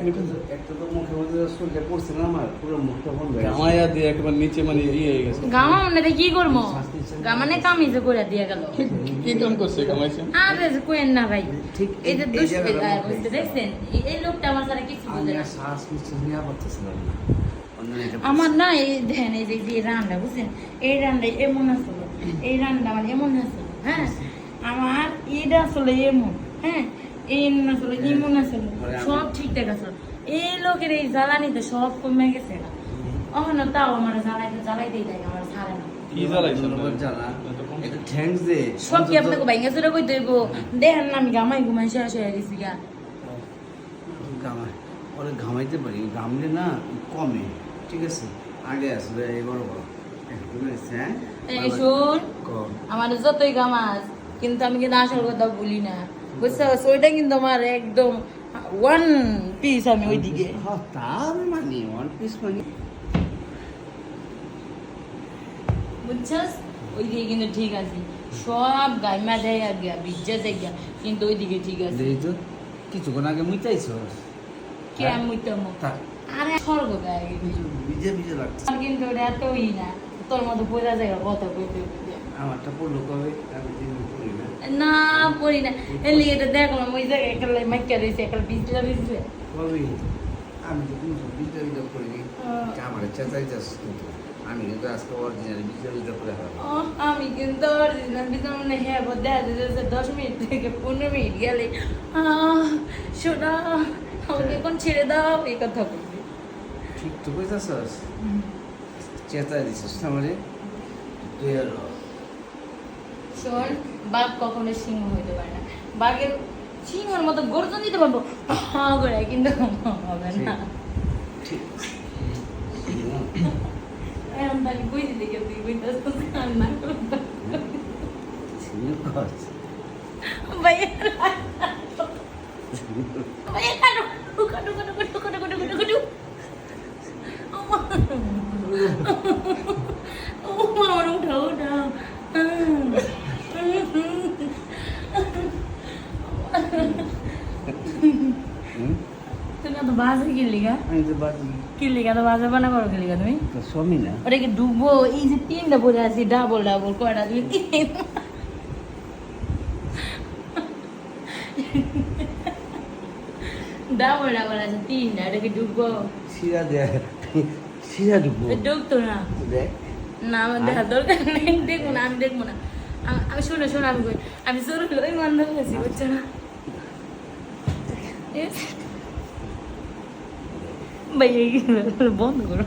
একটা তো- একটা মধ্যে চুলটা পড়ছে না আমার পুরো মুখটা বন্ধ দিয়ে একবার নিচে মানে ইয়ে হয়ে গেছে। গামা মানে কি করব? গামানে কামিজে করে দিয়ে গেল। কি কাম করছে গামাইছে? আরে যে কোয়েন না ভাই। ঠিক এই যে এই দুষ্কৃত বুঝতে দেখছেন? লোকটা আমার সাথে কিছু বুঝে না। শ্বাস নিঃশ্বাস নেওয়া পারতেছিলাম না। আমার না। এই ধ্যান এই যে রান্না বুঝছেন? এই রান্না এমন আসলো এই রান্না মানে এমন আসলো হ্যাঁ? আমার এটা আসলে এমন হ্যাঁ? এই আসলো সব ঠিকঠাক আসলো এই লোকের এই জ্বালানিতে সব কমে গেছে না। অহনো তাও আমার জ্বালাইতে জ্বালাইতেই দেয় আমার ছাড়ে না। কি জ্বালাইছে ধন্যবাদ জানা এটা থ্যাঙ্কস দে সব কি আপনাকে বাইঙ্গা চুরে কই দেবো দেখেন না আমি গামাই ঘুমাই শেষ হয়ে গেছি গা। ঘামাই। ওরে ঘামাইতে পারি। ঘামলে না কমে। ঠিক আছে? আগে আসলে এই বড় বড়। হ্যাঁ? এই শোন আমার যতই গামাস কিন্তু আমি কিন্তু আসল কথা বলি না। বুঝছ? ওইটা কিন্তু আমার একদম ওয়ান পিস আমি ওইদিকে। হ্যাঁ তা আমি মানি ওয়ান পিস মানি বুঝছস? ওইদিকে কিন্তু ঠিক আছে। সব গাইমা দেয় আর গিয়া বিজ্জা যায় গিয়া কিন্তু ওইদিকে ঠিক আছে। দেখি তো কিছুক্ষণ আগে মুইতাইছ কে আমি মুইতাম? আরে স্বর্গ গায়ে। বিজে বিজে লাগছে। আর কিন্তু ওটা এতই না। তোর মতো বোঝা যায় কথা কইতে আমারটা পড়ল কবে? আমি দিন পড়ি না। না পড়ি না। এলি এটা দেখলাম ওই জায়গায় একটা মাইকা রয়েছে একটা বিজলা বিজলা আমি তো কোনো বিজে বিজে করিনি। আমার চেঁচাই যাস কিন্তু। আমি কিন্তু আজকে অরিজিনাল বিজে বিজে করে আমি কিন্তু অরিজিনাল বিজলা মানে হ্যাঁ বোধ হয় দশ মিনিট থেকে পনেরো মিনিট গেলে শোনা আমাকে এখন ছেড়ে দাও এই কথা বলবি। ঠিক তো কইতাছস চেঁচাই দিছিস আমারে? তুই আর শোন বাঘ কখনো সিংহ হইতে পারে না বাঘের সিংহের মতো গর্জন দিতে পারব হ্যাঁ করে কিন্তু হবে না ঠিক এখন তাহলে কই দিতে তুই কইতাছিস কান্না করতে ভাইয়া ভাইয়া কাটো কাটো কাটো কাটো কাটো কাটো কাটো তুমি তো বাজে কিনলি গা আমি তো বাকি কিনলি গা তো বাজে বানা করো কিনলি গা তুমি তো না। ওটাকে ডুবো এই যে তিনটা পরে আছি ডাবল ডাবল কয়টা তুমি ডাবল ডাবল আছে তিনটা ওটাকে ডুবো। শিরা দে শিরা ঢুকবো ডুবতো না? দেখ। না আমার দেখা দরকার নেই দেখব না আমি দেখব না। আমি শোনো শোনো আমি আমি শুরু ওই মন্দ হয়েছি বুঝছ না? मैं यही बोंद करो